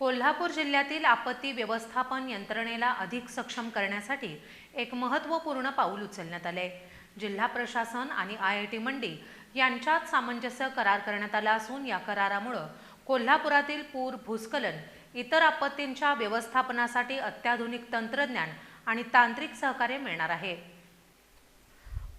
कोल्हापूर जिल्ह्यातील आपत्ती व्यवस्थापन यंत्रणेला अधिक सक्षम करण्यासाठी एक महत्त्वपूर्ण पाऊल उचलण्यात आले जिल्हा प्रशासन आणि आय आय टी मंडी यांच्यात सामंजस्य करार करण्यात आला असून या करारामुळं कोल्हापुरातील पूर भूस्खलन इतर आपत्तींच्या व्यवस्थापनासाठी अत्याधुनिक तंत्रज्ञान आणि तांत्रिक सहकार्य मिळणार आहे.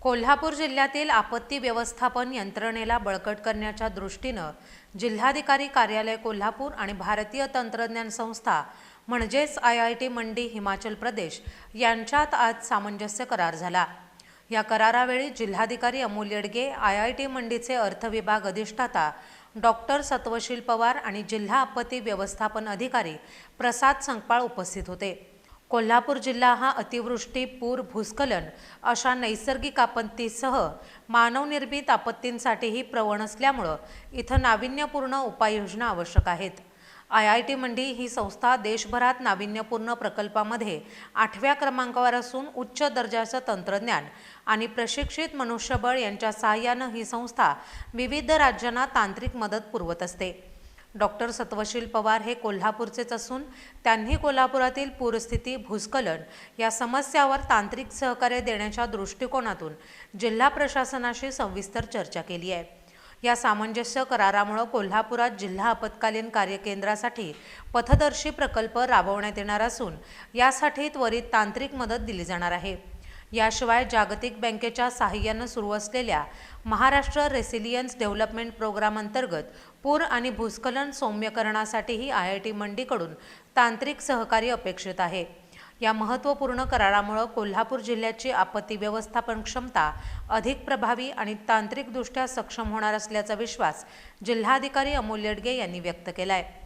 कोल्हापूर जिल्ह्यातील आपत्ती व्यवस्थापन यंत्रणेला बळकट करण्याच्या दृष्टीनं जिल्हाधिकारी कार्यालय कोल्हापूर आणि भारतीय तंत्रज्ञान संस्था म्हणजेच I I T Mandi Himachal Pradesh यांच्यात आज सामंजस्य करार झाला. या करारावेळी जिल्हाधिकारी Amol Yedge I I T मंडीचे अर्थविभाग अधिष्ठाता डॉक्टर सत्वशील पवार आणि जिल्हा आपत्ती व्यवस्थापन अधिकारी प्रसाद संकपाळ उपस्थित होते. कोल्हापूर जिल्हा हा अतिवृष्टी पूर भूस्खलन अशा नैसर्गिक आपत्तीसह मानवनिर्मित आपत्तींसाठीही प्रवण असल्यामुळं इथं नाविन्यपूर्ण उपाययोजना आवश्यक आहेत. आय आय टी मंडी ही संस्था देशभरात नाविन्यपूर्ण प्रकल्पामध्ये आठव्या क्रमांकावर असून उच्च दर्जाचं तंत्रज्ञान आणि प्रशिक्षित मनुष्यबळ यांच्या सहाय्यानं ही संस्था विविध राज्यांना तांत्रिक मदत पुरवत असते. डॉक्टर सत्वशील पवार हे कोल्हापूरचेच असून त्यांनी कोल्हापुरातील पूरस्थिती भूस्खलन या समस्यावर तांत्रिक सहकार्य देण्याच्या दृष्टिकोनातून जिल्हा प्रशासनाशी सविस्तर चर्चा केली आहे. या सामंजस्य करारामुळं कोल्हापुरात जिल्हा आपत्कालीन कार्यकेंद्रासाठी पथदर्शी प्रकल्प राबवण्यात येणार असून यासाठी त्वरित तांत्रिक मदत दिली जाणार आहे. याशिवाय जागतिक बँकेच्या साहाय्यानं सुरू असलेल्या महाराष्ट्र रेसिलियन्स डेव्हलपमेंट प्रोग्राम अंतर्गत पूर आणि भूस्खलन सौम्यकरणासाठीही आय आय टी मंडीकडून तांत्रिक सहकार्य अपेक्षित आहे. या महत्त्वपूर्ण करारामुळं कोल्हापूर जिल्ह्याची आपत्ती व्यवस्थापन क्षमता अधिक प्रभावी आणि तांत्रिकदृष्ट्या सक्षम होणार असल्याचा विश्वास जिल्हाधिकारी अमोल येडगे यांनी व्यक्त केला आहे